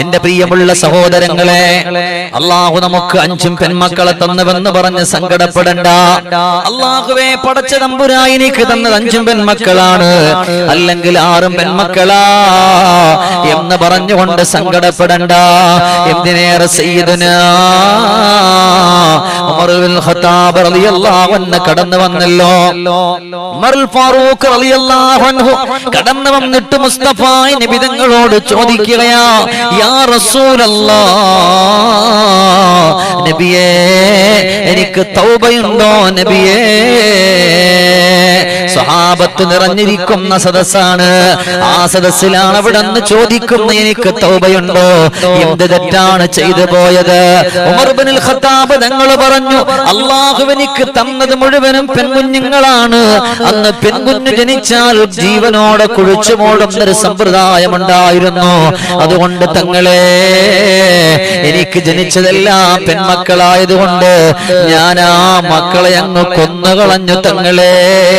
എന്റെ പ്രിയമുള്ള സഹോദരങ്ങളെ അള്ളാഹു നമുക്ക് അഞ്ചും പെൺമക്കളെ തന്നുവെന്ന് പറഞ്ഞ് സങ്കടപ്പെടണ്ട. അള്ളാഹുവെ പടച്ച തമ്പുരായി എനിക്ക് തന്നത് അഞ്ചും പെൺമക്കളാണ്. അല്ലെങ്കിൽ ആറും പെൺമക്കളാ എന്ന് പറഞ്ഞുകൊണ്ട് സങ്കടപ്പെടണ്ട. എന്തിനേറെ അൻഹു കടന്നു വന്നല്ലോ. ഫാറൂഖ് കടന്നു വന്നിട്ട് മുസ്തഫ നബി തങ്ങളോട് ചോദിക്കുകയാ യാ റസൂലല്ലാ. നബിയേ എനിക്ക് തൗബയുണ്ടോ നബിയേ? സ്വഹാബത്ത് നിറഞ്ഞിരിക്കുന്ന സദസ്സാണ്. ആ സദസ്സിലാണ് അവിടെ നിന്ന് ചോദിക്കുന്ന എനിക്ക് തൗബയുണ്ടോ? എന്ത് തെറ്റാണ് ചെയ്തു പോയത്? ഉമർബിനിൽ ഖത്താബ് തങ്ങൾ പറഞ്ഞു അള്ളാഹു എനിക്ക് തന്നത് മുഴുവനും പെൺകുഞ്ഞുങ്ങളാണ്. അന്ന് പെൺകുഞ്ഞ് ജനിച്ചാൽ ജീവനോടെ കുഴിച്ചു മൂടുന്നൊരു സമ്പ്രദായമുണ്ടായിരുന്നു. അതുകൊണ്ട് തങ്ങളെ എനിക്ക് ജനിച്ചതെല്ലാം പെൺമക്കളായതുകൊണ്ട് ഞാൻ ആ മക്കളെ അങ്ങ് കൊന്നുകളഞ്ഞു തങ്ങളെ.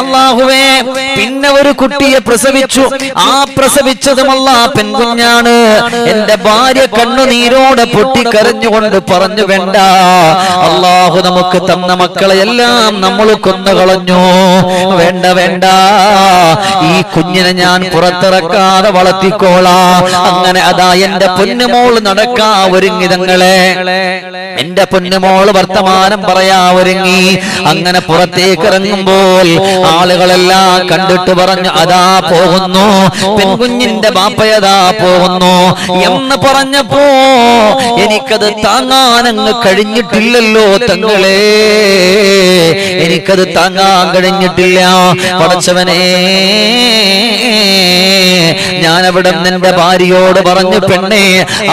അള്ളാഹുവേ പിന്നെ ഒരു കുട്ടിയെ പ്രസവിച്ചു. ആ പ്രസവിച്ചതുമല്ല പെൺകുഞ്ഞാണ്. എന്റെ ഭാര്യ കണ്ണുനീരോടെ പൊട്ടിക്കരഞ്ഞുകൊണ്ട് പറഞ്ഞു വേണ്ട അള്ളാഹു നമുക്ക് തന്ന മക്കളെ എല്ലാം നമ്മൾ കൊന്നുകളഞ്ഞു. വേണ്ട വേണ്ട ഈ കുഞ്ഞിനെ ഞാൻ പുറത്തിറക്കാതെ വളർത്തിക്കോളാ. അങ്ങനെ അതാ എന്റെ പൊന്നുമോൾ നടക്കാ ഒരുങ്ങിതങ്ങളെ എന്റെ പൊന്നുമോൾ വർത്തമാനം പറയാ ഒരുങ്ങി. അങ്ങനെ പുറത്തേക്ക് ഇറങ്ങുമ്പോൾ ആളുകളെല്ലാം കണ്ടിട്ട് പറഞ്ഞു അതാ പോകുന്നു. പെൺകുഞ്ഞിന്റെ ബാപ്പയതാ പോകുന്നു. എന്ന് പറഞ്ഞപ്പോ എനിക്കത് താങ്ങാനങ്ങ് കഴിഞ്ഞിട്ടില്ലല്ലോ തങ്ങളെ. എനിക്കത് താങ്ങാൻ കഴിഞ്ഞിട്ടില്ല. പടച്ചവനെ ഞാനവിടെ നിന്റെ ഭാര്യയോട് പറഞ്ഞു പെണ്ണെ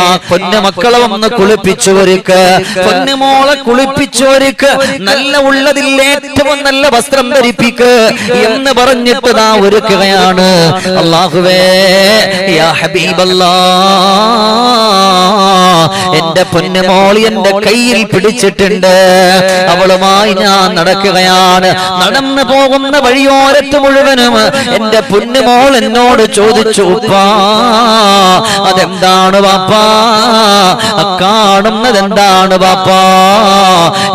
ആ പൊന്നു മക്കളെ ഒന്ന് കുളിപ്പിച്ചവർക്ക് പൊന്നുമോളെ കുളിപ്പിച്ചവർക്ക് നല്ല ഉള്ളതിൽ ഏറ്റവും നല്ല വസ്ത്രം ധരിപ്പിക്ക് എന്ന് പറഞ്ഞിട്ട് നാ ഒരുക്കുകയാണ്. അള്ളാഹുവേ യാ ഹബീബല്ലാ എന്റെ പൊന്നുമോൾ എന്റെ കയ്യിൽ പിടിച്ചിട്ടുണ്ട്. അവളുമായി ഞാൻ നടക്കുകയാണ്. നടന്നു പോകുന്ന വഴിയോരത്ത് മുഴുവനും എന്റെ പൊന്നുമോൾ എന്നോട് ചോദിച്ചു അതെന്താണ് വാപ്പാ കാണുന്നത് എന്താണ് വാപ്പാ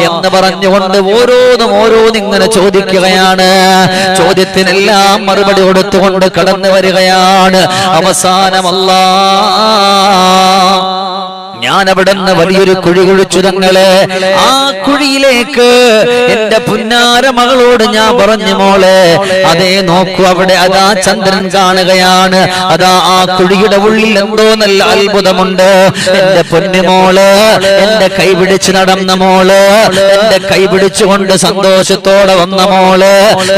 എന്ന് പറഞ്ഞുകൊണ്ട് ഓരോന്നും ഓരോന്നിങ്ങനെ ചോദിക്കുകയാണ്. ചോദ്യത്തിനെല്ലാം മറുപടി കൊടുത്തുകൊണ്ട് കടന്നു വരികയാണ് അവസാനമല്ലാ. ഞാൻ അവിടെ നിന്ന് വലിയൊരു കുഴി കുഴിച്ചു തങ്ങളെ ആ കുഴിയിലേക്ക് എന്റെ പുന്നാര മകളോട് ഞാൻ പറഞ്ഞു മോളെ അതേ നോക്കൂ അവിടെ അതാ ചന്ദ്രൻ കാണുകയാണ്. അതാ ആ കുഴിയുടെ ഉള്ളിൽ എന്തോ നല്ല അത്ഭുതമുണ്ട്. എന്റെ പൊന്നു മോൾ എന്റെ കൈ പിടിച്ച് നടന്ന മോൾ എന്റെ കൈ പിടിച്ചുകൊണ്ട് സന്തോഷത്തോടെ വന്ന മോൾ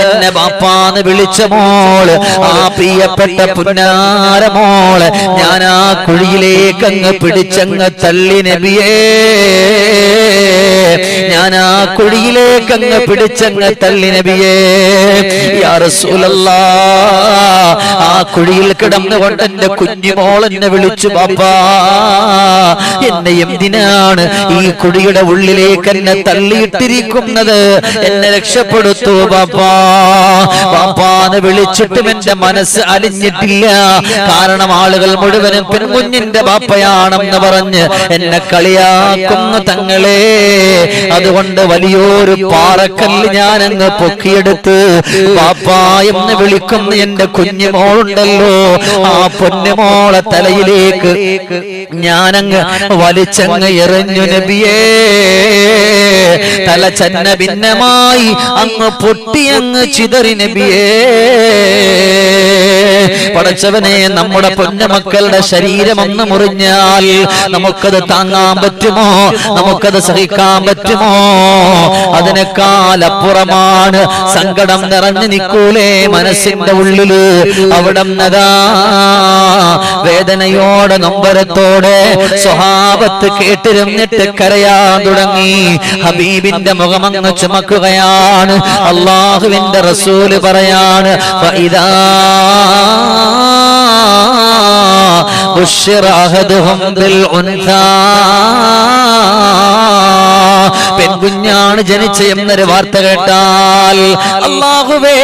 എന്നെ ബാപ്പാന്ന് വിളിച്ച മോൾ ആ പ്രിയപ്പെട്ട പുന്നാര മോൾ ഞാൻ ആ കുഴിയിലേക്ക് അങ്ങ് പിടിച്ചങ്ങ് തള്ളി നബിയേ ഞാൻ ആ കുഴിയിലേക്ക് അങ്ങ് പിടിച്ചങ്ങ് തള്ളി നബിയേ. ആ കുഴിയിൽ കിടന്നുകൊണ്ട് എന്റെ കുഞ്ഞുമോൾ എന്നെ വിളിച്ചു പാപ്പാ എന്നെ എന്തിനാണ് ഈ കുഴിയുടെ ഉള്ളിലേക്ക് എന്നെ തള്ളിയിട്ടിരിക്കുന്നത്? എന്നെ രക്ഷപ്പെടുത്തു പാപ്പാ പാപ്പാന്ന് വിളിച്ചിട്ടും എന്റെ മനസ്സ് അലിഞ്ഞിട്ടില്ല. കാരണം ആളുകൾ മുഴുവനും പെൺകുഞ്ഞിന്റെ പാപ്പയാണെന്ന് പറഞ്ഞ് എന്നെ കളിയാക്കുന്ന തങ്ങളെ. അതുകൊണ്ട് വലിയൊരു പാറക്കല്ല് ഞാൻ അങ്ങ് പൊക്കിയെടുത്ത് പാപ്പാ എന്ന് വിളിക്കുന്ന എന്റെ കുഞ്ഞുമോളുണ്ടല്ലോ. ആ പൊന്നുമോളെ തലയിലേക്ക് ഞാനങ്ങ് വലിച്ചങ്ങ് എറിഞ്ഞു നബിയേ. തല ചന്ന ഭിന്നമായി അങ്ങ് പൊട്ടിയങ്ങ് ചിതറി നബിയേ. പടച്ചവനെ നമ്മുടെ പൊന്നമക്കളുടെ ശരീരം ഒന്ന് മുറിഞ്ഞാൽ നമുക്കത് താങ്ങാൻ പറ്റുമോ? നമുക്കത് സഹിക്കാൻ പറ്റുമോ? അതിനേക്കാൾ അപ്പുറമാണ് സങ്കടം നിറഞ്ഞു നിൽക്കൂലേ മനസ്സിന്റെ ഉള്ളിൽ. അവിടെ വേദനയോടെ നൊമ്പരത്തോടെ സ്വഭാവത്ത് കേട്ടിരുന്നിട്ട് കരയാൻ തുടങ്ങി. ഹബീബിന്റെ മുഖമങ്ങ് ചുമക്കുകയാണ്. അള്ളാഹുവിന്റെ റസൂൽ പറയാണ് ഫഇദാ بشر أحدهم بالأنثى പെൺകുഞ്ഞാണ് ജനിച്ച എന്നൊരു വാർത്ത കേട്ടാൽ അള്ളാഹുവേ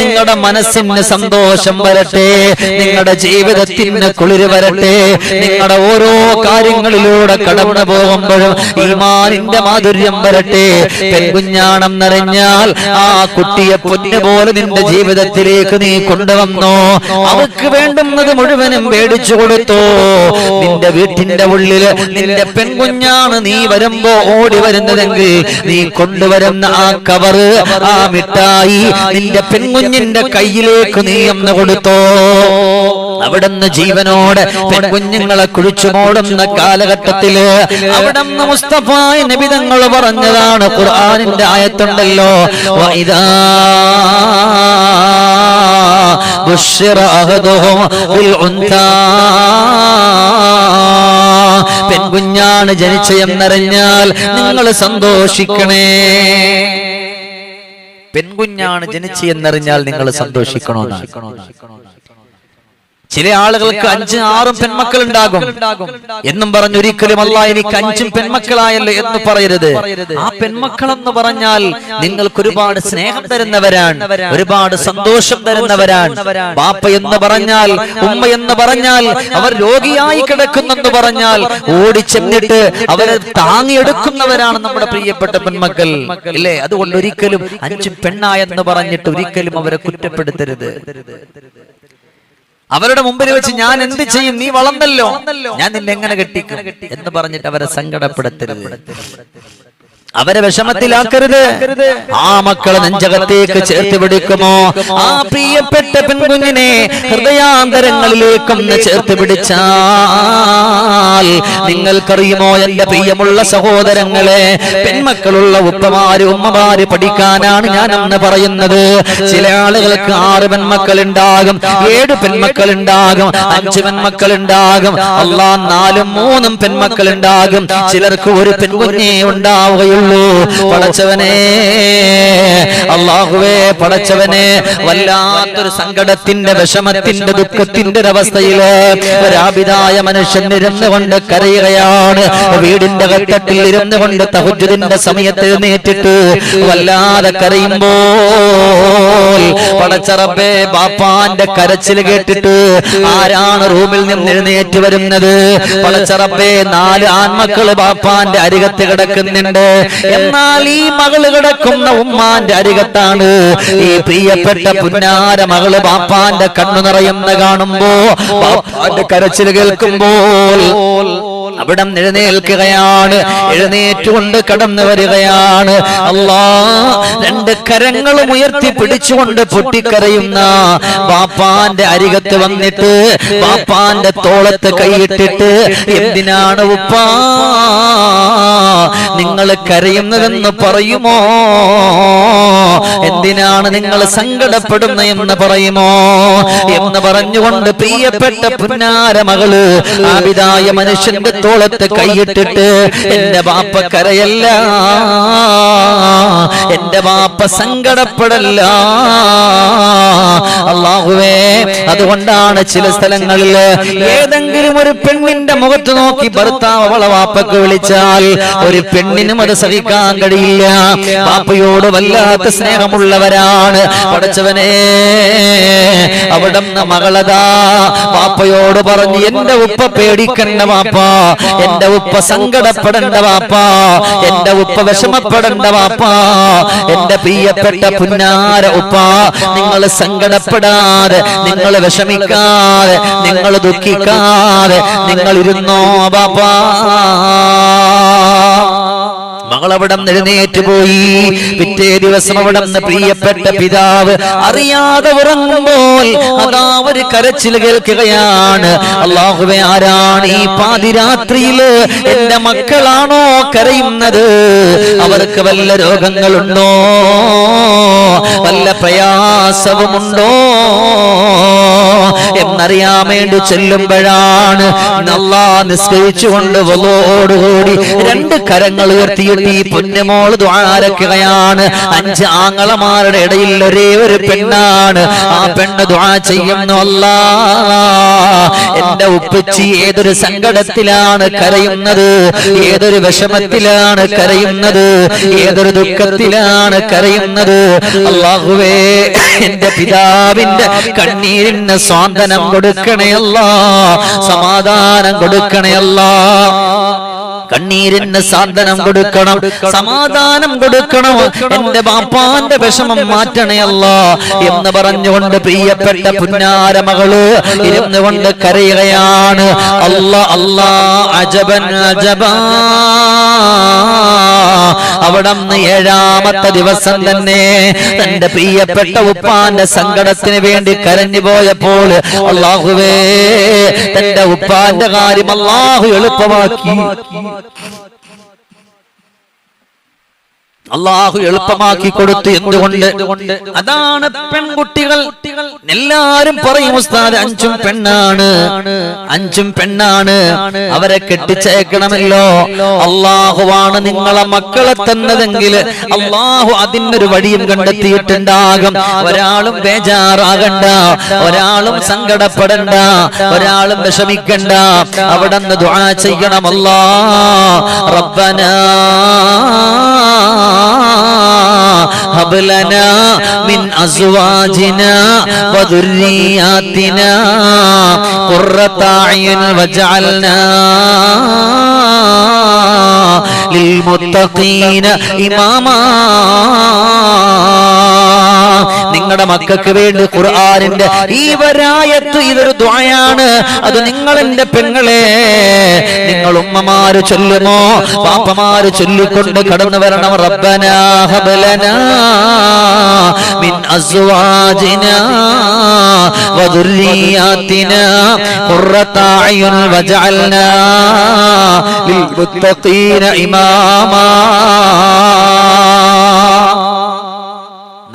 നിങ്ങളുടെ മനസ്സിന് സന്തോഷം വരട്ടെ നിങ്ങളുടെ ജീവിതത്തിന് കുളിര് വരട്ടെ നിങ്ങളുടെ ഓരോ കാര്യങ്ങളിലൂടെ കടന്നു പോകുമ്പോഴും ഈമാനിന്റെ മാധുര്യം വരട്ടെ. പെൺകുഞ്ഞാണം നിറഞ്ഞാൽ ആ കുട്ടിയെ പൊന്നു പോലെ നിന്റെ ജീവിതത്തിലേക്ക് നീ കൊണ്ടുവന്നോ അവക്ക് വേണ്ടുന്നത് മുഴുവനും മേടിച്ചു കൊടുത്തോ. നിന്റെ വീട്ടിന്റെ ഉള്ളിൽ നിന്റെ പെൺകുഞ്ഞാണ് നീ വരുമ്പോ ഓടി വരുന്നതെങ്കിൽ നീ കൊണ്ടുവരുന്ന ആ കവർ ആ മിഠായി നിന്റെ പെൺകുഞ്ഞിന്റെ കയ്യിലേക്ക് നീ അന്ന് കൊടുത്തോ. അവിടുന്ന് ജീവനോടെ പെൺകുഞ്ഞുങ്ങളെ കുഴിച്ചു മൂടുന്ന കാലഘട്ടത്തിൽ അവിടുന്ന് മുസ്തഫായ നിബിതങ്ങൾ പറഞ്ഞതാണ് ഖുർആാനിന്റെ ആയത്തുണ്ടല്ലോ. വഇദാ ബുശ്ശിറ അഹദുഹും പെൺകുഞ്ഞാണ് ജനിച്ച എന്നറിഞ്ഞാൽ നിങ്ങൾ സന്തോഷിക്കണേ. പെൺകുഞ്ഞാണ് ജനിച്ച എന്നറിഞ്ഞാൽ നിങ്ങൾ സന്തോഷിക്കണമെന്നാണ് ചില ആളുകൾക്ക് അഞ്ചും ആറും പെൺമക്കൾ ഉണ്ടാകും. എന്നും പറഞ്ഞൊരിക്കലും അല്ല എനിക്ക് അഞ്ചും പെൺമക്കളായല്ലോ എന്ന് പറയരുത്. ആ പെൺമക്കൾ എന്ന് പറഞ്ഞാൽ നിങ്ങൾക്ക് ഒരുപാട് സ്നേഹം തരുന്നവരാണ്. ഒരുപാട് സന്തോഷം തരുന്നവരാണ്. ബാപ്പ എന്ന് പറഞ്ഞാൽ ഉമ്മ എന്ന് പറഞ്ഞാൽ അവർ രോഗിയായി കിടക്കുന്നെന്ന് പറഞ്ഞാൽ ഓടിച്ചെന്നിട്ട് അവരെ താങ്ങിയെടുക്കുന്നവരാണ് നമ്മുടെ പ്രിയപ്പെട്ട പെൺമക്കൾ. ഇല്ലേ? അതുകൊണ്ട് ഒരിക്കലും അഞ്ചും പെണ്ണായെന്ന് പറഞ്ഞിട്ട് ഒരിക്കലും അവരെ കുറ്റപ്പെടുത്തരുത്. അവരുടെ മുമ്പിൽ വെച്ച് ഞാൻ എന്ത് ചെയ്യും? നീ വളർന്നല്ലോ. ഞാൻ നിന്നെ എങ്ങനെ കെട്ടിക്കും? എന്ന് പറഞ്ഞിട്ട് അവരെ സങ്കടപ്പെടുത്തരുത്. അവരെ വിഷമത്തിലാക്കരുത്. ആ മക്കളെ നെഞ്ചകത്തേക്ക് ചേർത്ത് പിടിക്കുമോ ആ പ്രിയപ്പെട്ട പെൺകുഞ്ഞിനെ ഹൃദയാന്തരങ്ങളിലേക്കൊന്ന് ചേർത്ത് പിടിച്ചാൽ നിങ്ങൾക്കറിയുമോ എന്റെ പ്രിയമുള്ള സഹോദരങ്ങളെ? പെൺമക്കളുള്ള ഉപ്പമാര് ഉമ്മമാര് പഠിക്കാനാണ് ഞാൻ അന്ന് പറയുന്നത്. ചില ആളുകൾക്ക് ആറ് പെൺമക്കൾ ഉണ്ടാകും ഏഴ് പെൺമക്കൾ ഉണ്ടാകും അഞ്ച് പെൺമക്കൾ ഉണ്ടാകും അല്ല നാലും മൂന്നും പെൺമക്കൾ ഉണ്ടാകും ചിലർക്ക് ഒരു പെൺകുഞ്ഞേ ഉണ്ടാവുകയുള്ളൂ. പടച്ചവനെ അള്ളാഹുവേ പടച്ചവനെ വല്ലാത്തൊരു സങ്കടത്തിന്റെ വിഷമത്തിന്റെ ദുഃഖത്തിന്റെ ഒരവസ്ഥയിൽ ഒരാപിതായ മനുഷ്യൻ ഇരുന്നു കൊണ്ട് കരയുകയാണ്. വീടിന്റെ വെട്ടത്തിൽ ഇരുന്നു കൊണ്ട് തഹുജുദിന്റെ സമയത്ത് എഴുന്നേറ്റിട്ട് വല്ലാതെ കരയുമ്പോൾ പടച്ചറബേ ബാപ്പാന്റെ കരച്ചിൽ കേട്ടിട്ട് ആരാണ് റൂമിൽ നിന്ന് എഴുന്നേറ്റ് വരുന്നത്? പടച്ചറബേ നാല് ആൺമക്കൾ ബാപ്പാന്റെ അരികത്ത് കിടക്കുന്നുണ്ട്. എന്നാൽ ഈ മകൾ കിടക്കുന്ന ഉമ്മാന്റെ അരികത്താണ്. ഈ പ്രിയപ്പെട്ട പുന്നാര മകൾ പാപ്പാന്റെ കണ്ണു നിറയുന്ന കാണുമ്പോ പാപ്പാന്റെ കരച്ചിൽ കേൾക്കുമ്പോൾ അവിടം എഴുന്നേൽക്കുകയാണ് എഴുന്നേറ്റുകൊണ്ട് കടന്നു വരികയാണ്. അല്ലാ രണ്ട് കരങ്ങളും ഉയർത്തി പിടിച്ചുകൊണ്ട് പൊട്ടിക്കരയുന്ന ബാപ്പാന്റെ അരികത്ത് വന്നിട്ട് ബാപ്പാന്റെ തോളത്ത് കൈയിട്ടിട്ട് എന്തിനാണ് ഉപ്പാ? നിങ്ങൾ കരയുന്നതെന്ന് പറയുമോ? എന്തിനാണ് നിങ്ങൾ സങ്കടപ്പെടുന്ന എന്ന് പറയുമോ? എന്ന് പറഞ്ഞുകൊണ്ട് പ്രിയപ്പെട്ട പുന്നാര മകൾ ആവിതായ മനുഷ്യന്റെ തോളത്ത് കൈയിട്ടിട്ട് എന്റെ ബാപ്പ കരയല്ല. എന്റെ ബാപ്പ സങ്കടപ്പെടല്ല. അള്ളാഹുവേ അതുകൊണ്ടാണ് ചില സ്ഥലങ്ങളിൽ ഏതെങ്കിലും ഒരു പെണ്ണിന്റെ മുഖത്ത് നോക്കി ഭർത്താവ് അവളെ വാപ്പക്ക് വിളിച്ചാൽ ഒരു പെണ്ണിനും അത് സഹിക്കാൻ കഴിയില്ല പാപ്പയോട് വല്ലാത്ത സ്നേഹമുള്ളവരാണ്. പഠിച്ചവനെ അവിടെ മകളതാ. പാപ്പയോട് പറഞ്ഞു എന്റെ ഉപ്പ പേടിക്കണ്ട വാപ്പാ എന്റെ ഉപ്പ സങ്കടപ്പെടേണ്ട വാപ്പാ എന്റെ ഉപ്പ വിഷമപ്പെടേണ്ട വാപ്പാ എന്റെ പ്രിയപ്പെട്ട പുന്നാര ഉപ്പ നിങ്ങൾ സങ്കടപ്പെടാതെ നിങ്ങൾ വിഷമിക്കാതെ നിങ്ങൾ ദുഃഖിക്കാതെ നിങ്ങൾ ഇരുന്നോ ബാപ്പാ. മകളവിടം എഴുന്നേറ്റ് പോയി. പിറ്റേ ദിവസം അവിടെ പ്രിയപ്പെട്ട പിതാവ് അറിയാതെ ഉറങ്ങുമ്പോൾ അതാ ഒരു കരച്ചിൽ കേൾക്കുകയാണ്. അള്ളാഹുവെ ആരാണ് ഈ പാതിരാത്രിയിൽ എന്റെ മക്കളാണോ കരയുന്നത്? അവർക്ക് വല്ല രോഗങ്ങളുണ്ടോ? വല്ല പ്രയാസവുമുണ്ടോ? എന്നറിയാൻ വേണ്ടി ചെല്ലുമ്പോഴാണ് അല്ലാ നിസ്കരിച്ചുകൊണ്ട് വലോടുകൂടി രണ്ട് കരങ്ങൾ ഉയർത്തിയിട്ട് ഈ പൊന്നുമോൾ ദ്വാരക്കുകയാണ് അഞ്ച് ആങ്ങളമാരുടെ ഇടയിൽ ഒരേ ഒരു പെണ്ണാണ്. ആ പെണ്ണ് ദ്വാ ചെയ്യുന്നു അല്ല. എന്റെ ഉപ്പച്ചി ഏതൊരു സങ്കടത്തിലാണ് കരയുന്നത്? ഏതൊരു വിഷമത്തിലാണ് കരയുന്നത്? ഏതൊരു ദുഃഖത്തിലാണ് കരയുന്നത്? അള്ളാഹുവേ എന്റെ പിതാവിന്റെ കണ്ണീരിന് സ്വാന്തനം കൊടുക്കണയല്ല സമാധാനം കൊടുക്കണയല്ല കണ്ണീരിന് സാന്ത്വനം കൊടുക്കണം സമാധാനം കൊടുക്കണം എന്റെ ബാപ്പാന്റെ വിഷമം മാറ്റണയല്ല എന്ന് പറഞ്ഞുകൊണ്ട് പ്രിയപ്പെട്ട പുന്നാര മകൾ ഇരുന്നുകൊണ്ട് കരയുകയാണ്. അല്ല അല്ല അജബൻ അജബാ. അവിടന്ന് ഏഴാമത്തെ ദിവസം തന്നെ തന്റെ പ്രിയപ്പെട്ട ഉപ്പാന്റെ സങ്കടത്തിന് വേണ്ടി കരഞ്ഞു പോയപ്പോൾ അള്ളാഹുവേ തന്റെ ഉപ്പാന്റെ കാര്യം അള്ളാഹു എളുപ്പമാക്കി. അള്ളാഹു എളുപ്പമാക്കി കൊടുത്തു എന്തുകൊണ്ട്? അതാണ് പെൺകുട്ടികൾ. എല്ലാരും പറയും ഉസ്താദ് അഞ്ചും പെണ്ണാണ്. അഞ്ചും പെണ്ണാണ്. അവരെ കെട്ടിച്ചേക്കണമല്ലോ അള്ളാഹുവാണ് നിങ്ങളെ മക്കളെ തന്നതെങ്കിൽ അള്ളാഹു അതിനൊരു വഴിയും കണ്ടെത്തിയിട്ടുണ്ടാകും. ഒരാളും ബേജാറാകണ്ട. ഒരാളും സങ്കടപ്പെടണ്ട. ഒരാളും വിഷമിക്കണ്ട. അവിടെ നിന്ന് ദുആ ചെയ്യണമല്ലാ. റബ്ബനാ. هب لنا من أزواجنا وذرياتنا قرة أعين واجعلنا للمتقين إماما നിങ്ങളുടെ മക്കൾക്ക് വേണ്ടി ഖുർആാനിന്റെ ഈ വരായത്ത് ഇതൊരു ദ്വായാണ് അത് നിങ്ങൾ പെങ്ങളെ. നിങ്ങൾ ഉമ്മമാര് ചൊല്ലുമോ? പാപ്പമാര് ചൊല്ലിക്കൊണ്ട് കടന്നു വരണം. റബ്ബനാ ഹബലനാ മിൻ അസ്വാജിനാ വദുർരിയാത്തിനാ ഖുർറത അയുൻ വജഅൽനാ ലിൽമുത്തഖീന ഇമാമാ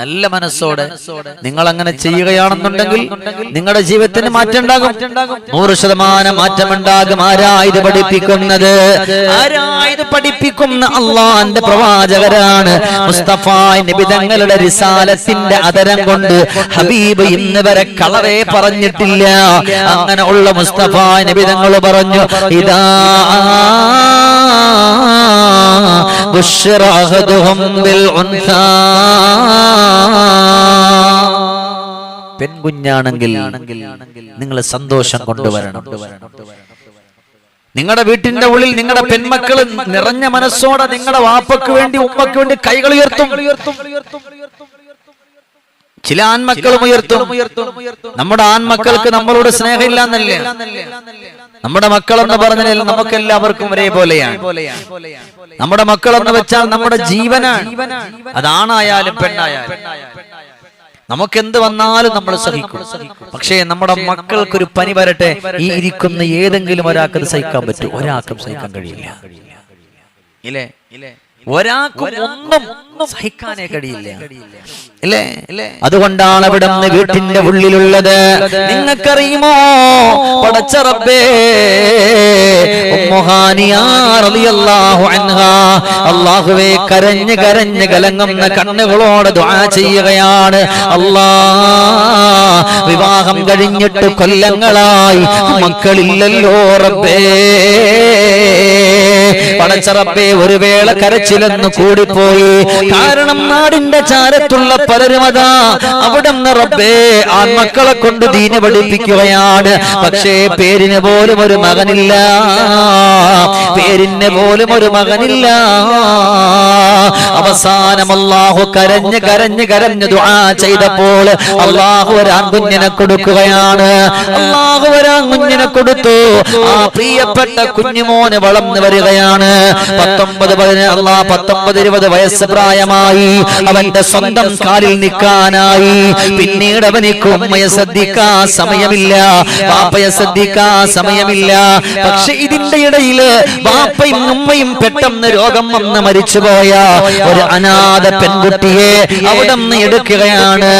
നല്ല മനസ്സോടെ നിങ്ങൾ അങ്ങനെ ചെയ്യുകയാണെന്നുണ്ടെങ്കിൽ നിങ്ങളുടെ ജീവിതത്തിന് മാറ്റം ഉണ്ടാകും നൂറ് ശതമാനം മാറ്റമുണ്ടാകും ആരാ ഇത് പഠിപ്പിക്കുന്നത് ആരാ ഇത് പഠിപ്പിക്കുന്ന അള്ളാന്റെ പ്രവാചകരാണ് മുസ്തഫ നബി തങ്ങളുടെ റിസാലത്തിന്റെ അതരം കൊണ്ട് ഹബീബ് ഇന്ന് വരെ കളവേ പറഞ്ഞിട്ടില്ല അങ്ങനെ ഉള്ള മുസ്തഫ നബി തങ്ങൾ പറഞ്ഞു ഇതാ بشر أحدهم بالأنثى പെൺകുഞ്ഞാണെങ്കിൽ നിങ്ങൾ സന്തോഷം കൊണ്ടുവരണം. നിങ്ങളുടെ വീട്ടിന്റെ ഉള്ളിൽ നിങ്ങളുടെ പെൺമക്കൾ നിറഞ്ഞ മനസ്സോടെ നിങ്ങളുടെ വാപ്പക്ക് വേണ്ടി ഉമ്മക്ക് വേണ്ടി കൈകൾ ഉയർത്തും. ചില ആൺമക്കളും ഉയർത്തും. നമ്മുടെ ആൺമക്കൾക്ക് നമ്മളോട് സ്നേഹമില്ലാന്നല്ലേ? നമ്മുടെ മക്കളെന്ന് പറഞ്ഞാൽ നമുക്ക് എല്ലാവർക്കും ഒരേപോലെയാണ് നമ്മുടെ മക്കളെന്ന് വെച്ചാൽ നമ്മുടെ ജീവനാണ്. അതാണായാലും പെണ്ണായാലും. നമുക്ക് എന്ത് വന്നാലും നമ്മൾ സഹിക്കും. പക്ഷേ നമ്മുടെ മക്കൾക്കൊരു പനി വരട്ടെ. ഈ ഇരിക്കുന്ന ഏതെങ്കിലും ഒരാൾക്ക് സഹിക്കാൻ പറ്റും. ഒരാൾക്കും സഹിക്കാൻ കഴിയില്ല. ഇല്ലേ? ഒരാൾക്കും ഒന്നും സഹിക്കാനേ കഴിയില്ല. ഇല്ലേ? അതുകൊണ്ടാണ് അവിടെ വീട്ടിന്റെ ഉള്ളിലുള്ളത്. നിങ്ങൾക്കറിയുമോ? പടച്ച റബ്ബേ ഉമ്മുഹാനിയാ റളിയല്ലാഹു അൻഹാ. അല്ലാഹുവേ കരഞ്ഞ് കരഞ്ഞ് കലങ്ങുന്ന കണ്ണുകളോട് ചെയ്യുകയാണ്. അല്ലാ വിവാഹം കഴിഞ്ഞിട്ട് കൊല്ലങ്ങളായി. മക്കളില്ലല്ലോ റബ്ബേ. പടച്ചറപ്പേ ഒരു വേള കരച്ചിലെന്ന് കൂടിപ്പോയി. കാരണം നാടിന്റെ ചാരത്തുള്ള പലരും അതാ അവിടെ റബ്ബേ ആൺമക്കളെ കൊണ്ട് ദീന പഠിപ്പിക്കുകയാണ്. പക്ഷേ പേരിന് പോലും ഒരു മകനില്ല. പേരിന് പോലും ഒരു മകനില്ല. അവസാനം അള്ളാഹു കരഞ്ഞ് കരഞ്ഞ് കരഞ്ഞ് ദുആ ചെയ്തപ്പോൾ അള്ളാഹു ഒരാൻ കുഞ്ഞിനെ കൊടുക്കുകയാണ്. അള്ളാഹു ഒരാൻ കുഞ്ഞിനെ കൊടുത്തു. ആ പ്രിയപ്പെട്ട കുഞ്ഞുമോന് വളർന്നു വരികയാണ്. പത്തൊമ്പത് പതിന അള്ളാ പത്തൊമ്പത് ഇരുപത് വയസ്സ് പ്രായമായി. അവന്റെ സ്വന്തം കാലിൽ നിൽക്കാനായി. പിന്നീട് അവനിക്ക് ഉമ്മയെ ശ്രദ്ധിക്കാൻ സമയമില്ല. പാപ്പയെ ശ്രദ്ധിക്കാൻ സമയമില്ല. പക്ഷെ ഇതിന്റെ ഇടയിൽ ബാപ്പയും ഉമ്മയും പെട്ടെന്ന് രോഗം വന്ന് മരിച്ചുപോയ ഒരു അനാഥ പെൺകുട്ടിയെ അവിടെ നിന്ന് എടുക്കുകയാണ്.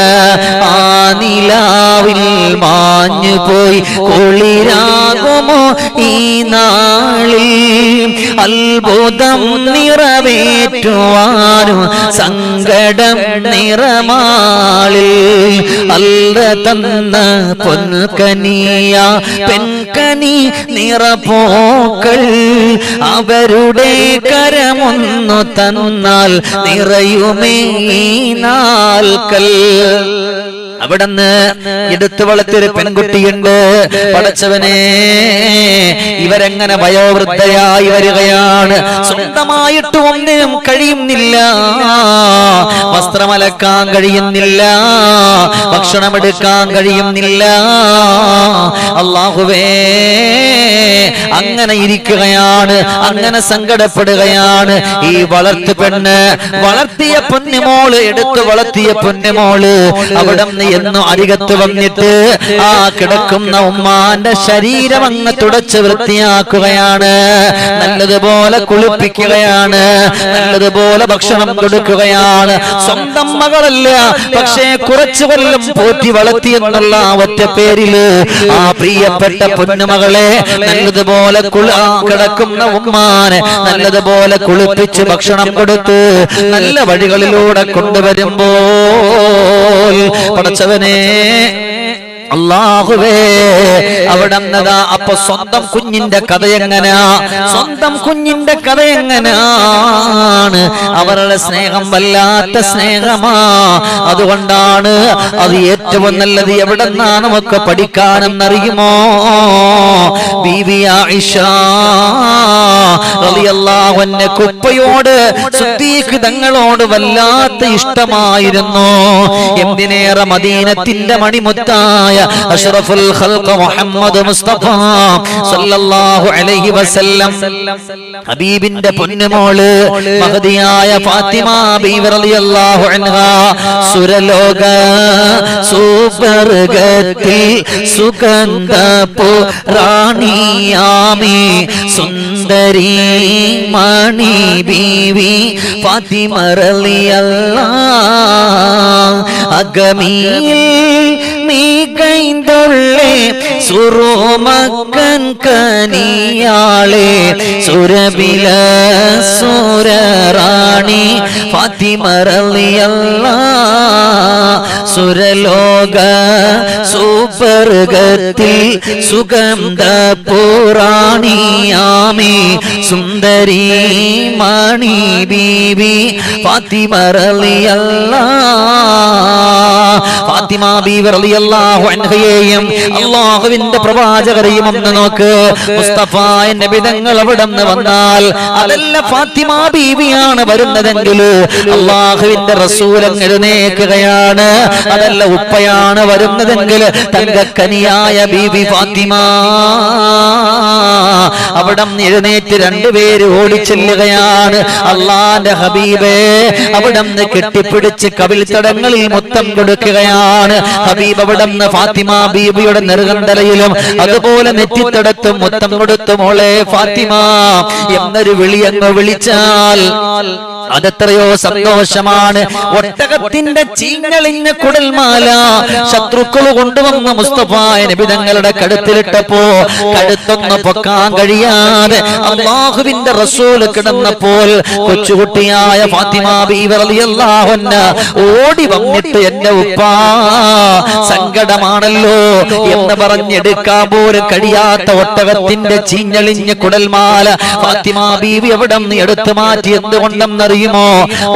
ആ നിലാവിൽ മാഞ്ഞു പോയി കുളിരാകുമോ ഈ നാളിൽ? അത്ഭുതം നിറവേറ്റുവാനും സങ്കടം നിറമാളിൽ അല്ല തന്ന പൊൻകനിയ പെൻകനി നിറപോക്കൾ അവരുടെ കരമൊന്നു തന്നാൽ നിറയുമേ നാൽക്കൽ. അവിടുന്ന് എടുത്തു വളർത്തിയൊരു പെൺകുട്ടിയുണ്ട്. പടച്ചവനെ ഇവരെങ്ങനെ വയോവൃദ്ധയായി വരികയാണ്? സ്വന്തമായിട്ട് ഒന്നിനും കഴിയുന്നില്ല. വസ്ത്രമലക്കാൻ കഴിയുന്നില്ല. ഭക്ഷണമെടുക്കാൻ കഴിയുന്നില്ല. അള്ളാഹുവേ അങ്ങനെ ഇരിക്കുകയാണ്. അങ്ങനെ സങ്കടപ്പെടുകയാണ്. ഈ വളർത്തു പെണ്ണ് വളർത്തിയ പൊന്നുമോൾ എടുത്തു വളർത്തിയ പൊന്നുമോൾ അവിടെ നിന്ന് എന്നും അരികത്ത് വന്നിട്ട് ആ കിടക്കുന്ന ഉമ്മാന്റെ ശരീരം അങ്ങ് തുടച്ച് വൃത്തിയാക്കുകയാണ്. നല്ലതുപോലെ കുളിപ്പിക്കുകയാണ്. നല്ലതുപോലെ ഭക്ഷണം കൊടുക്കുകയാണ്. സ്വന്തം മകളല്ല പക്ഷേ കുറച്ചു കൊല്ലം പോറ്റി വളർത്തി എന്നുള്ള ഒറ്റ പേരിൽ ആ പ്രിയപ്പെട്ട പൊന്നുമകളെ നല്ലതുപോലെ കിടക്കുന്ന ഉമ്മാനെ നല്ലതുപോലെ കുളിപ്പിച്ച് ഭക്ഷണം കൊടുത്ത് നല്ല വഴികളിലൂടെ കൊണ്ടുവരുമ്പോൾ പടച്ചവനെ അള്ളാഹുവേ അവിടെ അപ്പൊ സ്വന്തം കുഞ്ഞിന്റെ കഥ എങ്ങനാ? സ്വന്തം കുഞ്ഞിന്റെ കഥ എങ്ങനാണ് അവരുടെ സ്നേഹം വല്ലാത്ത സ്നേഹമാ. അതുകൊണ്ടാണ് അത് ഏറ്റവും നല്ലത് എവിടെന്നാ നമുക്ക് പഠിക്കാനെന്നറിയുമോ? ബീവി ആയിഷ റളിയല്ലാഹുവിന്റെ കുപ്പയോട് തങ്ങളോട് വല്ലാത്ത ഇഷ്ടമായിരുന്നു. എന്തിനേറെ മദീനത്തിന്റെ മണിമുത്തായ അഷ്റഫുൽ ഖൽഖ് മുഹമ്മദ് മുസ്തഫ സല്ലല്ലാഹു അലൈഹി വസല്ലം. ഹബീബിന്റെ പൊന്നുമോൾ മഹദിയായ ഫാത്തിമ ബീവി റളിയല്ലാഹു അൻഹ സുരലോക സുവർഗത്തിൽ സുഗന്ധ റാണിയാമി സുന്ദരി മണി ബീവി ഫാത്തിമ റളിയല്ലാ അഗമിയിൽ നീ കൈന്തൊള്ളേ സുറുമക്കൻ കനിയാളെ സുരബില സുരറാണി ഫാത്തിമ റളിയല്ലാ സുരലോക സുവർഗത്തിൽ സുഗന്ധ പുറാണിയാമി സുന്ദരി മണി ബീവി ഫാത്തിമ റളിയല്ലാ ഫാത്തിമ ബീവി റളിയല്ലാഹു അൻഹയെയും അള്ളാഹുവിന്റെ പ്രവാചകരെയും ഒന്ന് നോക്ക്. മുസ്തഫ നബിതങ്ങൾ അവിടെ നിന്ന് വന്നാൽ അതല്ല ഫാത്തിമ ബീവിയാണ് വരുന്നതെങ്കിൽ അള്ളാഹുവിന്റെ റസൂൽ എഴുന്നേക്കുകയാണ് അതല്ല ഉപ്പയാണ് വരുന്നതെങ്കിൽ തങ്കക്കനിയായ ബീവി ഫാത്തിമ അവിടെ എഴുന്നേറ്റ് രണ്ടുപേര് ഓടിച്ചെല്ലുകയാണ്. അള്ളാന്റെ ഹബീബേ അവിടെ നിന്ന് കെട്ടിപ്പിടിച്ച് കവിൽ തടങ്ങളിൽ മൊത്തം കൊടുക്കുകയാണ് ഹബീബ് അവിടെ നിന്ന് ഫാത്തിമ ബീബിയുടെ നെറുകന്തലയിലും അതുപോലെ നെറ്റിത്തടത്തും മുത്തം കൊടുത്തു മോളെ ഫാത്തിമ. എന്നൊരു വിളി അങ്ങ് വിളിച്ചാൽ അതെത്രയോ സന്തോഷമാണ്. ഒട്ടകത്തിന്റെ ചീങ്ങളിഞ്ഞ കുടൽമാല ശത്രുക്കൾ കൊണ്ടുവന്ന മുസ്തഫായ നബിതങ്ങളുടെ കഴുത്തിലിട്ടപ്പോ കഴുത്തൊന്ന് പൊക്കാൻ കഴിയാതെ അള്ളാഹുവിന്റെ റസൂൽ കിടന്നപ്പോൾ കൊച്ചുകുട്ടിയായ ഫാത്തിമ ഓടി വന്നിട്ട് എന്റെ ഉപ്പാ സങ്കടമാണല്ലോ എന്ന് പറഞ്ഞെടുക്കാൻ പോലും കഴിയാത്ത ഒട്ടകത്തിന്റെ ചീഞ്ഞളിഞ്ഞ കുടൽമാല ഫാത്തിമ ബീവി എവിടെ നിന്ന് എടുത്തു മാറ്റി എന്തുകൊണ്ടെന്നറിയോ? എന്നറിയുമോ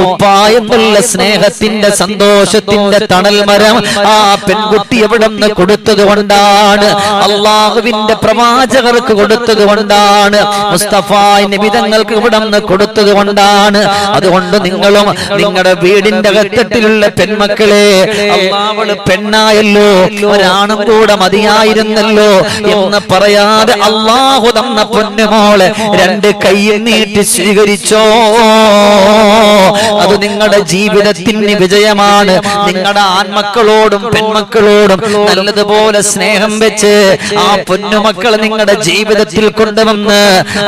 ഉപ്പായെന്നുള്ള സ്നേഹത്തിന്റെ സന്തോഷത്തിന്റെ തണൽ മരം ആ പെൺകുട്ടി എവിടെ കൊടുത്തത് കൊണ്ടാണ്? അള്ളാഹുവിന്റെ പ്രവാചകർക്ക് കൊടുത്തത് കൊണ്ടാണ്. മുസ്തഫ നിമിതങ്ങൾക്ക് ഇവിടെ നിന്ന് കൊടുത്തത് കൊണ്ടാണ്. അതുകൊണ്ട് നിങ്ങളും നിങ്ങളുടെ വീടിന്റെ അകത്തട്ടിലുള്ള പെൺമക്കളെ അള്ളാവൾ പെണ്ണായല്ലോ ഒരാണും കൂടെ മതിയായിരുന്നല്ലോ എന്ന് പറയാതെ അള്ളാഹു തന്ന പൊന്നുമോളെ രണ്ട് കൈ നീട്ടി സ്വീകരിച്ചോ? അത് നിങ്ങളുടെ ജീവിതത്തിന് വിജയമാണ്. നിങ്ങളുടെ ആൺമക്കളോടും പെൺമക്കളോടും നല്ലതുപോലെ സ്നേഹം വെച്ച് ആ പൊന്നുമക്കളെ നിങ്ങളുടെ ജീവിതത്തിൽ കൊണ്ടുവന്ന്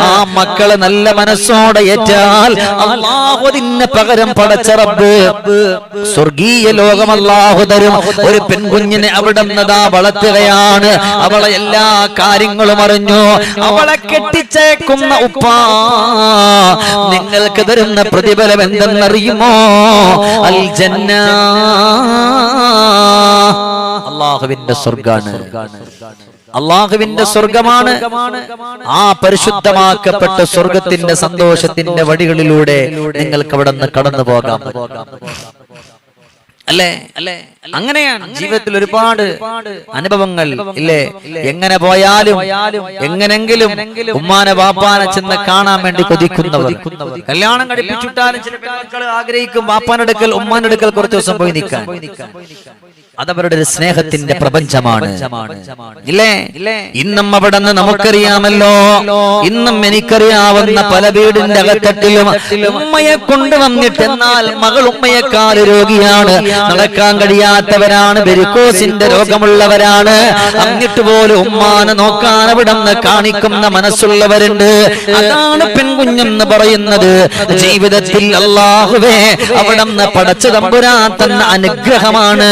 ആ മക്കളെ നല്ല മനസ്സോടെ ഏറ്റാൽ അള്ളാഹുദിന് പകരം പടച്ച റബ്ബ് സ്വർഗീയ ലോകം അള്ളാഹു തരും. ഒരു പെൺകുഞ്ഞിനെ അവിടെ നിന്നതാ വളർത്തുകയാണ്. അവളെ എല്ലാ കാര്യങ്ങളും അറിഞ്ഞു. അവളെ കെട്ടിച്ചേക്കുന്ന ഉപ്പ നിങ്ങൾക്ക് തരുന്ന പ്രതിഫലം എന്തെന്നറിയുമോ അൽ ജന്ന അള്ളാഹുവിന്റെ സ്വർഗാണ്. അള്ളാഹുവിന്റെ സ്വർഗമാണ്. ആ പരിശുദ്ധമാക്കപ്പെട്ട സ്വർഗത്തിന്റെ സന്തോഷത്തിന്റെ വടികളിലൂടെ നിങ്ങൾക്ക് അവിടെ നിന്ന് കടന്നു പോകാം അല്ലേ? അല്ലേ? അങ്ങനെയാണ് ജീവിതത്തിൽ ഒരുപാട് അനുഭവങ്ങൾ ഇല്ലേ? എങ്ങനെ പോയാലും എങ്ങനെങ്കിലും ഉമ്മാനെ വാപ്പാനെ ചെന്ന് കാണാൻ വേണ്ടി കൊതിക്കുന്നവർ. കല്യാണം കടിപ്പിച്ചിട്ടാലും ചില പെൺമക്കൾ ആഗ്രഹിക്കും വാപ്പാനെടുക്കൽ ഉമ്മാനെടുക്കൽ കുറച്ച് ദിവസം പോയി നിൽക്കാൻ. അതവരുടെ ഒരു സ്നേഹത്തിന്റെ പ്രപഞ്ചമാണ്. ഇല്ലേ? ഇന്നും അവിടെ നിന്ന് നമുക്കറിയാമല്ലോ. ഇന്നും എനിക്കറിയാവുന്ന പല വീടിന്റെ അകത്തട്ടിലും ഉമ്മയെ കൊണ്ടുവന്നിട്ട് എന്നാൽ മകൾ ഉമ്മയെക്കാൾ രോഗിയാണ്. നടക്കാൻ കഴിയാത്തവരാണ്. വെരിക്കോസിന്റെ രോഗമുള്ളവരാണ്. എന്നിട്ട് പോലും ഉമ്മാനെ നോക്കാൻ അവിടെ നിന്ന് കാണിക്കുന്ന മനസ്സുള്ളവരുണ്ട്. അതാണ് പെൺകുഞ്ഞെന്ന് പറയുന്നത്. ജീവിതത്തിൽ അള്ളാഹുവേ അവിടെ നിന്ന് പടച്ചു തമ്പുരാൻ തന്ന അനുഗ്രഹമാണ്.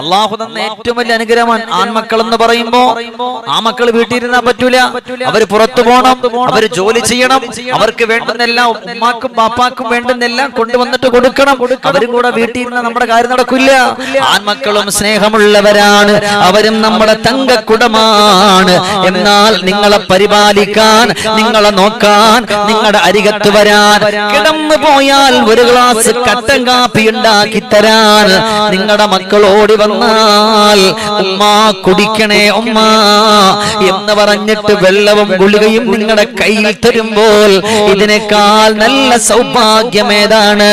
അള്ളാഹു തന്ന ഏറ്റവും വലിയ അനുഗ്രഹമാണ് ആൺമക്കൾ എന്ന് പറയുമ്പോ ആ മക്കൾ വീട്ടിലിരുന്നാ പറ്റൂല. അവർ പുറത്തു പോകണം അവർ ജോലി ചെയ്യണം. അവർക്ക് വേണ്ടുന്നെല്ലാം ഉമ്മാക്കും ബാപ്പാക്കും വേണ്ടുന്നെല്ലാം കൊണ്ടുവന്നിട്ട് കൊടുക്കണം. അവരും കൂടെ വീട്ടിൽ ഇരുന്ന് നമ്മുടെ കാര്യം നടക്കില്ല. ആൺമക്കളും സ്നേഹമുള്ളവരാണ്. അവരും നമ്മുടെ തങ്കക്കുടമാണ്. എന്നാൽ നിങ്ങളെ പരിപാലിക്കാൻ നിങ്ങളെ നോക്കാൻ നിങ്ങളുടെ അരികത്ത് വരാൻ കിടന്നു പോയാൽ ഒരു ഗ്ലാസ് കട്ടൻ കാപ്പി ഉണ്ടാക്കി തരാൻ നിങ്ങളുടെ മക്കളോടി വന്നാൽ ഉമ്മ കുടിക്കണേ ഉമ്മ എന്ന് പറഞ്ഞിട്ട് വെള്ളവും ഗുളികയും നിങ്ങളുടെ കയ്യിൽ തരുമ്പോൾ ഇതിനേക്കാൾ നല്ല സൗഭാഗ്യമേതാണ്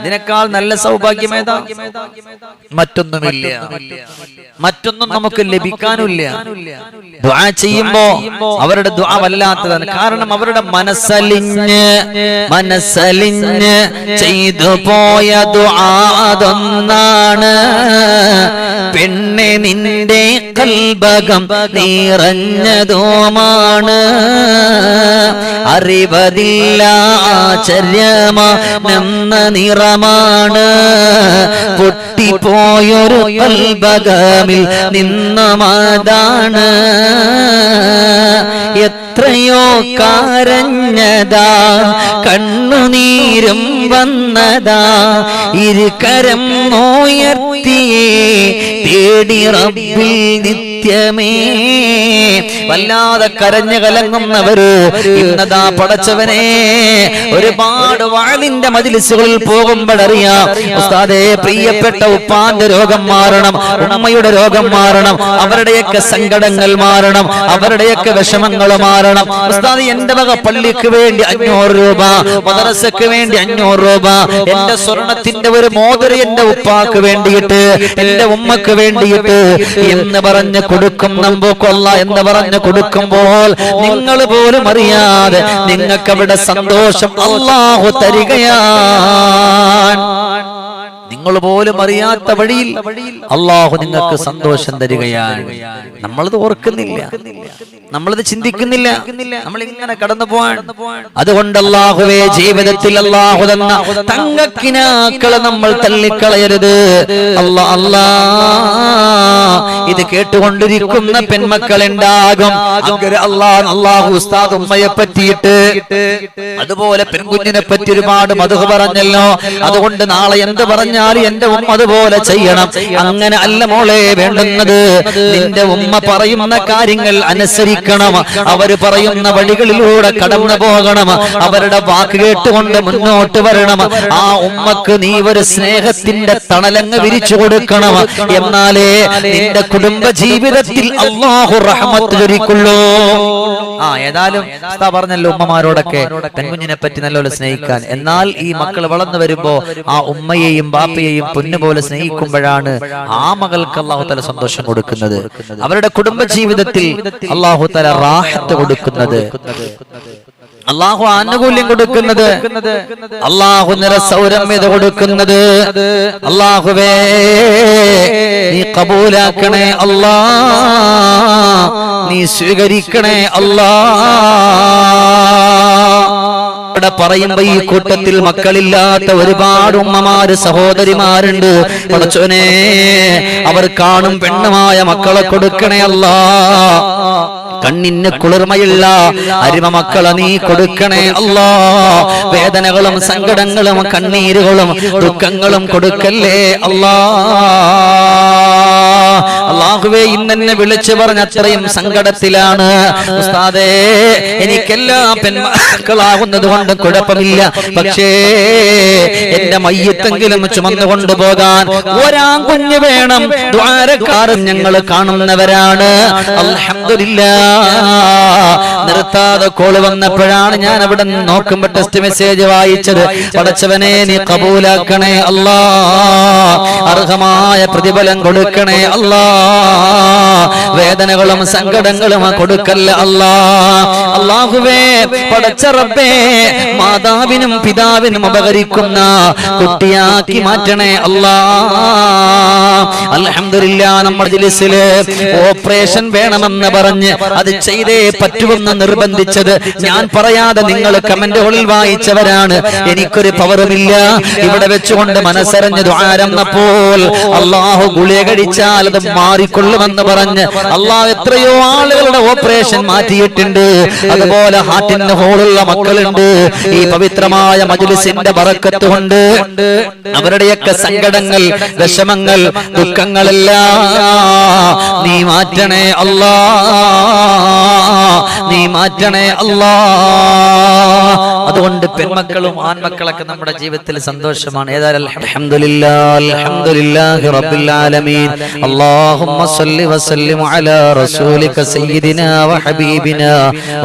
ഇതിനേക്കാൾ നല്ല സൗഭാഗ്യം ഏതാ മറ്റൊന്നുമില്ല. മറ്റൊന്നും നമുക്ക് ലഭിക്കാനില്ല. ദ്വാ ചെയ്യുമ്പോ അവരുടെ ദ്വാ വല്ലാത്തതാണ്. കാരണം അവരുടെ മനസ്സലിഞ്ഞ് മനസ്സലിഞ്ഞ് ചെയ്തു പോയ ദ്വാ അതൊന്നാണ്. പെണ്ണെ നിന്റെ കൽബകം നിറഞ്ഞതുമാണ്. അറിവതില്ല ആചര്യമാണെന്ന നിറമാണ്. പൊട്ടിപ്പോയൊരു കൽബകമിൽ നിന്നമതാണ് എത്രയോ കാരഞ്ഞതാ കണ്ണുനീരും വന്നതാ ഇരുകരം നോയർത്തിയേ തേടി റബ്ബിൽ നിത്യമേ വല്ലാതെ കരഞ്ഞു കലങ്ങുന്നവര് ഇന്നതാ പടച്ചവനെ. ഒരുപാട് വാളിന്റെ മതിലിസുകളിൽ പോകുമ്പോഴറിയാം ഉസ്താദേ പ്രിയപ്പെട്ട ഉപ്പാന്റെ രോഗം മാറണം ഉമ്മയുടെ രോഗം മാറണം അവരുടെയൊക്കെ സങ്കടങ്ങൾ മാറണം അവരുടെയൊക്കെ വിഷമങ്ങൾ മാറണം. ഉസ്താദ് എന്റെ വക പള്ളിക്ക് വേണ്ടി അഞ്ഞൂറ് രൂപ മദ്രസക്ക് വേണ്ടി അഞ്ഞൂറ് രൂപ എന്റെ സ്വർണത്തിന്റെ ഒരു മോതിര എന്റെ ഉപ്പാക്ക് വേണ്ടിയിട്ട് എന്റെ ഉമ്മക്ക് വേണ്ടിയിട്ട് എന്ന് പറഞ്ഞ് കൊടുക്കും നമ്പൂക്കൊള്ള എന്ന് പറഞ്ഞ് കൊടുക്കുമ്പോൾ നിങ്ങൾ പോലും അറിയാതെ നിങ്ങൾക്ക് അവിടെ സന്തോഷം അള്ളാഹു തരികയാണ്. നിങ്ങൾ പോലും അറിയാത്ത വഴിയിൽ അള്ളാഹു നിങ്ങൾക്ക് സന്തോഷം തരികയാണ്. നമ്മളത് ഓർക്കുന്നില്ല. നമ്മളത് ചിന്തിക്കുന്നില്ല. നമ്മൾ ഇങ്ങനെ കടന്നു പോവാൻ അതുകൊണ്ട് അള്ളാഹുവേ ജീവിതത്തിൽ അള്ളാഹു തന്ന തങ്ങക്കിനാക്കളെ നമ്മൾ തള്ളിക്കളയരുത്. അല്ലാ അല്ലാ. ഇത് കേട്ടുകൊണ്ടിരിക്കുന്ന പെൺമക്കൾ ഉണ്ടാകും അള്ളാഹ് ഉസ്താദ് ഉമ്മയെ പറ്റിയിട്ട് അതുപോലെ പെൺകുഞ്ഞിനെ പറ്റി ഒരുപാട് മധു പറഞ്ഞല്ലോ. അതുകൊണ്ട് നാളെ എന്ത് പറഞ്ഞാലും എന്റെ ഉമ്മ അതുപോലെ ചെയ്യണം. അങ്ങനെ അല്ല മോളെ വേണ്ടുന്നത്. നിന്റെ ഉമ്മ പറയുന്ന കാര്യങ്ങൾ അനുസരിക്കണം. അനുസരിക്കണം അവർ പറയുന്ന വഴികളിലൂടെ കടന്നു പോകണം. അവരുടെ വാക്ക് കേട്ടുകൊണ്ട് മുന്നോട്ട് വരണം. ആ ഉമ്മക്ക് നീ ഒരു സ്നേഹത്തിന്റെ തണലങ്ങ് വിരിച്ചു കൊടുക്കണം. എന്നാലേ നിന്റെ കുടുംബ ജീവിതത്തിൽ അള്ളാഹു റഹ്മത്ത് ചൊരിക്കുള്ളൂ ആ ഏതായാലും പറഞ്ഞല്ലോ ഉമ്മമാരോടൊക്കെ പെൺകുഞ്ഞിനെ പറ്റി നല്ലപോലെ സ്നേഹിക്കാൻ. എന്നാൽ ഈ മക്കൾ വളർന്നു വരുമ്പോ ആ ഉമ്മയെയും ബാപ്പയെയും പൊന്നുപോലെ സ്നേഹിക്കുമ്പോഴാണ് ആ മകൾക്ക് അള്ളാഹു തല സന്തോഷം കൊടുക്കുന്നത്. അവരുടെ കുടുംബ ജീവിതത്തിൽ അള്ളാഹു തല റാഹത്ത് കൊടുക്കുന്നത്. അള്ളാഹു ആനുകൂല്യം കൊടുക്കുന്നത്. അള്ളാഹു നിറസൗരമ്യത കൊടുക്കുന്നത്. അള്ളാഹുവേ നീ കബൂലാക്കണേ അല്ലാ നീ സ്വീകരിക്കണേ അല്ലാ ഇവിടെ പറയുമ്പോ ഈ കൂട്ടത്തിൽ മക്കളില്ലാത്ത ഒരുപാട് ഉമ്മമാര് സഹോദരിമാരുണ്ട്. പടച്ചോനെ അവർ കാണും പെണ്ണുമായ മക്കളെ കൊടുക്കണേ അല്ലാ കണ്ണിന് കുളിർമയുള്ള അരിമ മക്കളെ നീ കൊടുക്കണേ അല്ലാ. വേദനകളും സങ്കടങ്ങളും കണ്ണീരുകളും ദുഃഖങ്ങളും കൊടുക്കല്ലേ അല്ലാ. അള്ളാഹുവേ ഇന്നെന്നെ വിളിച്ചു പറഞ്ഞ അത്രയും സങ്കടത്തിലാണ്. ഉസ്താദേ എനിക്കെല്ലാ പെൺമക്കളാകുന്നത് കൊണ്ട് കുഴപ്പമില്ല. പക്ഷേ എന്റെ മയ്യത്തെങ്കിലും ചുമന്നു കൊണ്ടുപോകാൻ ഒരാ കുഞ്ഞ് വേണം. ദ്വാരക്കാരൻ ഞങ്ങൾ കാണുന്നവരാണ്. അൽഹംദുലില്ലാ നിർത്താതെ കോൾ വന്നപ്പോഴാണ് ഞാൻ അവിടെ നോക്കുമ്പോ ടെസ്റ്റ് മെസ്സേജ് വായിച്ചത്. പടച്ചവനെ നീ കബൂലാക്കണേ അല്ലാ. അർഹമായ പ്രതിഫലം കൊടുക്കണേ അല്ലാ. വേദനകളും സങ്കടങ്ങളും കൊടുക്കല്ല അല്ലാ. അള്ളാഹുവേ പടച്ച റബ്ബേ മാതാവിനും പിതാവിനും അപകരിക്കുന്ന കുട്ടിയാക്കി മാറ്റണേ അല്ലാ. അലഹമില്ല നമ്മുടെ ജിലിസിൽ ഓപ്പറേഷൻ വേണമെന്ന് പറഞ്ഞ് അത് ചെയ്തേ പറ്റുമെന്ന് നിർബന്ധിച്ചത്. ഞാൻ പറയാതെ നിങ്ങൾ കമന്റ് ഹോളിൽ വായിച്ചവരാണ്. എനിക്കൊരു പവറുമില്ല. ഇവിടെ വെച്ചുകൊണ്ട് മനസ്സറിഞ്ഞത് ആരംഭപ്പോൾ അള്ളാഹു ഗുളിക കഴിച്ചാൽ അത് മാറിക്കൊള്ളുമെന്ന് പറഞ്ഞ് അള്ളാഹു എത്രയോ ആളുകളുടെ ഓപ്പറേഷൻ മാറ്റിയിട്ടുണ്ട്. അതുപോലെ ഹാർട്ടിന് ഹോളുള്ള മക്കളുണ്ട്. ഈ പവിത്രമായ മജുലിസിന്റെ പറക്കത്ത് കൊണ്ട് അവരുടെയൊക്കെ സങ്കടങ്ങൾ വിഷമങ്ങൾ ദുഃഖങ്ങളെല്ലാം നീ മാറ്റണേ അല്ലാ നീ മാറ്റണേ അല്ലാ അതുകൊണ്ട് പെൺമക്കളും ആൺമക്കളൊക്കെ നമ്മുടെ ജീവിതത്തിൽ സന്തോഷമാണ് ഏതായാലും അൽഹംദുലില്ലാ അൽഹംദുലില്ലാഹി റബ്ബിൽ ആലമീൻ اللهم صل وسلم على رسولك سيدنا وحبيبنا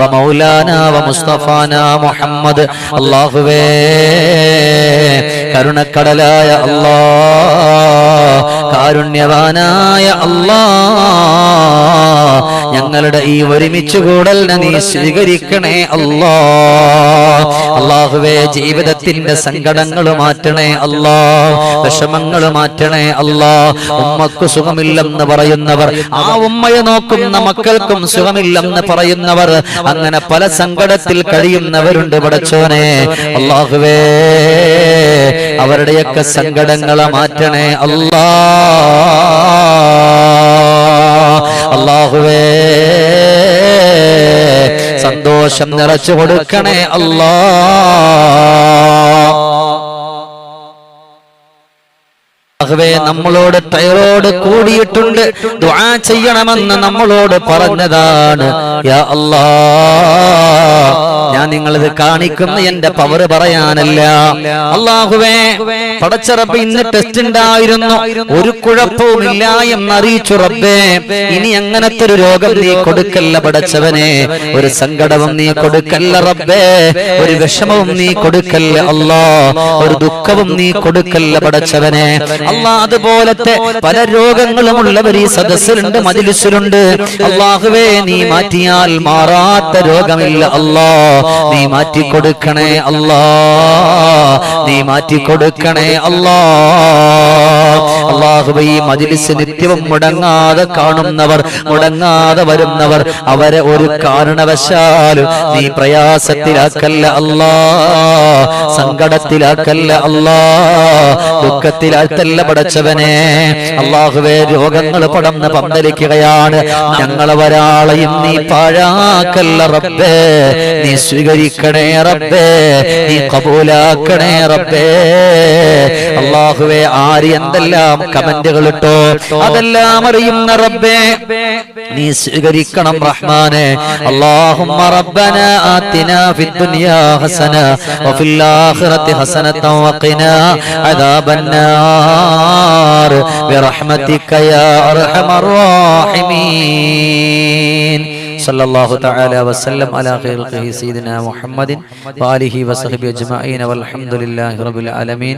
ومولانا ومصطفانا محمد അല്ലാഹുവേ കരുണക്കടലായ അല്ലാ കാരുണ്യവാനായ അല്ലാ ഞങ്ങളുടെ ഈ ഒരുമിച്ച് കൂടലിനെ നീ സ്വീകരിക്കണേ അല്ലാ അള്ളാഹുവേ ജീവിതത്തിന്റെ സങ്കടങ്ങൾ മാറ്റണേ അല്ലാ വിഷമങ്ങൾ മാറ്റണേ അല്ലാ ഉമ്മക്ക് സുഖമില്ലെന്ന് പറയുന്നവർ ആ ഉമ്മയെ നോക്കുന്ന മക്കൾക്കും സുഖമില്ലെന്ന് പറയുന്നവർ അങ്ങനെ പല സങ്കടത്തിൽ കഴിയുന്നവരുണ്ട് പടച്ചോനെ. അള്ളാഹുവേ അവരുടെയൊക്കെ സങ്കടങ്ങളെ മാറ്റണേ. അല്ലാ. അള്ളാഹുവേ സന്തോഷം നിറച്ചു കൊടുക്കണേ. അല്ലാ. നമ്മളോട് ടയറോട് കൂടിയിട്ടുണ്ട്. ദുആ ചെയ്യണമെന്ന് നമ്മളോട് പറഞ്ഞതാണ്. യാ അല്ലാ. ഞാൻ നിങ്ങളിത് കാണിക്കുന്ന എന്റെ പവർ പറയാനല്ല. അള്ളാഹുവേ പടച്ചറപ്പ് ഇന്ന് ടെസ്റ്റ് ഉണ്ടായിരുന്നു ഒരു കുഴപ്പവുമില്ല എന്ന് അറിയിച്ചു റബ്ബേ. ഇനി അങ്ങനത്തെ ഒരു രോഗം നീ കൊടുക്കല്ല പടച്ചവനെ. ഒരു സങ്കടവും നീ കൊടുക്കല്ല റബ്ബേ. ഒരു വിഷമവും നീ കൊടുക്കല്ല അല്ലാ ഒരു ദുഃഖവും നീ കൊടുക്കല്ല പടച്ചവനെ. അല്ലാ അതുപോലത്തെ പല രോഗങ്ങളും ഉള്ളവർ ഈ സദസ്സിലുണ്ട് മജിലിസിലുണ്ട്. അള്ളാഹുവേ നീ മാറ്റിയാൽ മാറാത്ത രോഗമില്ല അല്ലാ നീ മാറ്റി കൊടുക്കണേ അല്ലാ നീ മാറ്റി കൊടുക്കണേ അല്ലാ അള്ളാഹുബൈ മജിലിസ് നിത്യവും മുടങ്ങാതെ കാണുന്നവർ മുടങ്ങാതെ വരുന്നവർ അവരെ ഒരു കാരണവശാലും നീ പ്രയാസത്തിലാക്കല്ല അല്ലാ സങ്കടത്തിലാക്കല്ല അല്ലാ ദുഃഖത്തിലാക്കല്ല പടച്ചവനെ. അള്ളാഹുവേ രോഗങ്ങൾ പടന്ന് പന്തലിക്കുകയാണ്. ഞങ്ങളെ ഒരാളെയും നീ പാഴാക്കല്ല റബ്ബേ. നീ സ്വീകരിക്കണേ റബ്ബേ നീ കബൂലാക്കണേ റബ്ബേ അള്ളാഹുവെ ആര് എന്തെല്ലാം കമന്റുകൾ ഇട്ടോ അതെല്ലാം അറിയുന്ന റബ്ബേ നീ സ്വീകരിക്കണം റഹ്മാനെ اللهم ربنا آتنا في الدنيا حسنة وفي الآخرة حسنة وقنا عذاب النار برحمتك يا أرحم الراحمين صلى الله تعالى وسلم على خير خلقه سيدنا محمد وآله وصحبه أجمعين والحمد لله رب العالمين